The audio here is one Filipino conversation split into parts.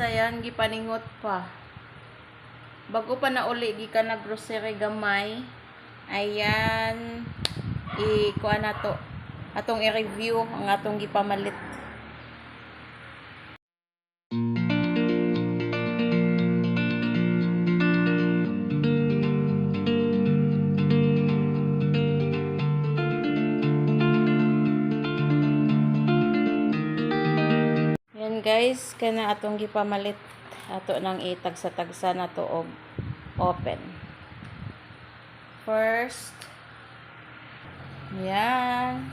ayan, gipaningot pa. Bago pa na uli, di ka na grocery gamay. Ayan, i-kuha na to. Atong i-review ang atong gipamalit. Guys, kana atong gipamalit ato nang itag sa tagsa na to og open. First, yan.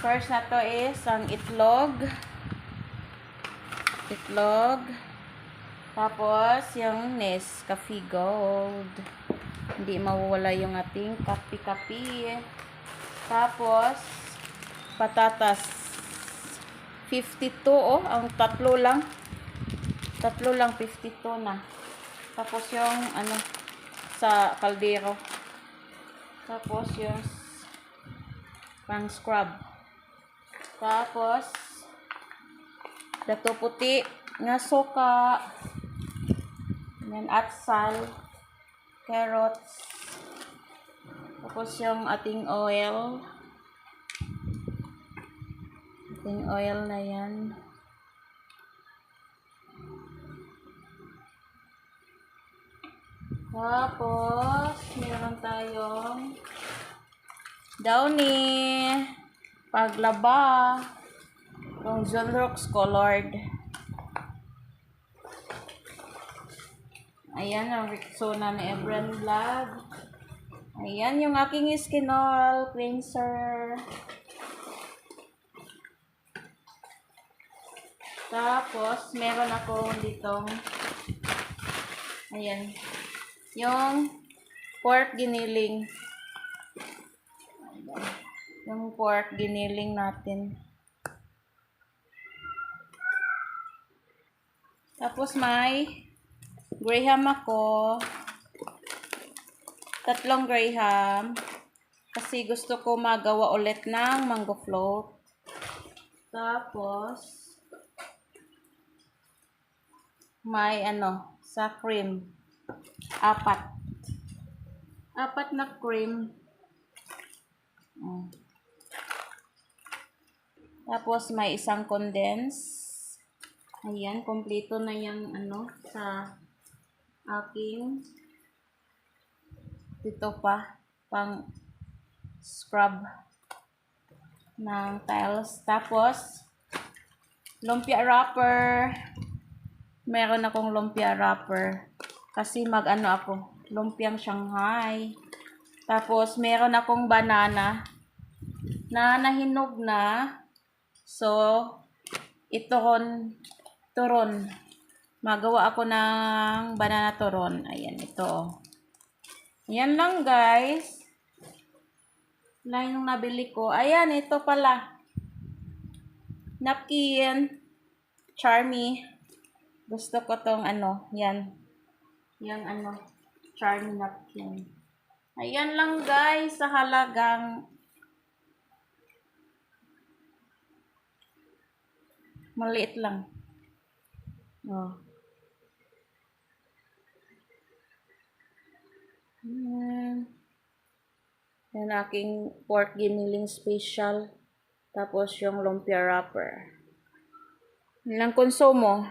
First na to is ang itlog. Itlog. Tapos, yung Nescafe Gold. Hindi mawawala yung ating kapi-kapi. Tapos, patatas. 52 oh, ang tatlo lang. Tatlo lang 52 na. Tapos yung ano sa kaldero. Tapos yung pang scrub. Tapos dato puti nga suka. Yan atsal, carrots. Tapos yung ating oil. Ating oil na yan. Tapos, meron tayong Downy, paglaba, yung Zonrox colored. Ayan ang Rexona ni Ebron Vlog. Ayan yung aking skin oil cleanser. Tapos, meron ako ditong ayan, yung pork giniling. Yung pork giniling natin. Tapos may graham ako. Tatlong graham. Kasi gusto ko magawa ulit ng mango float. Tapos, may ano, sa cream. Apat. Apat na cream. Mm. Tapos may isang condense. Ayan, kompleto na yung ano sa aking dito pa pang scrub ng tiles. Tapos lumpia wrapper. Meron akong lumpia wrapper kasi mag-ano ako, lumpiang Shanghai. Tapos meron akong banana na nahinog na. So, ito ron, turon. Magawa ako ng banana turon. Ayan, ito. Ayan lang, guys. Lang yung nabili ko. Ayan, ito pala. Napkin. Charmy. Gusto ko tong ano, yan. Yung ano, charmy napkin. Ayan lang, guys, sa halagang Maliit lang. Oh. Yan. Yan aking pork giniling special. Tapos yung lumpia wrapper. Yan lang konsumo.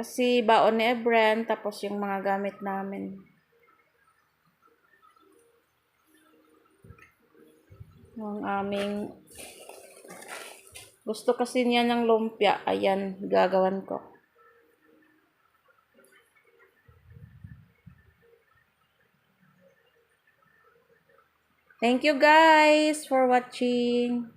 Kasi baon ni Ebren, tapos yung mga gamit namin. Yung aming gusto kasi niya ng lumpia. Ayan, gagawan ko. Thank you guys for watching.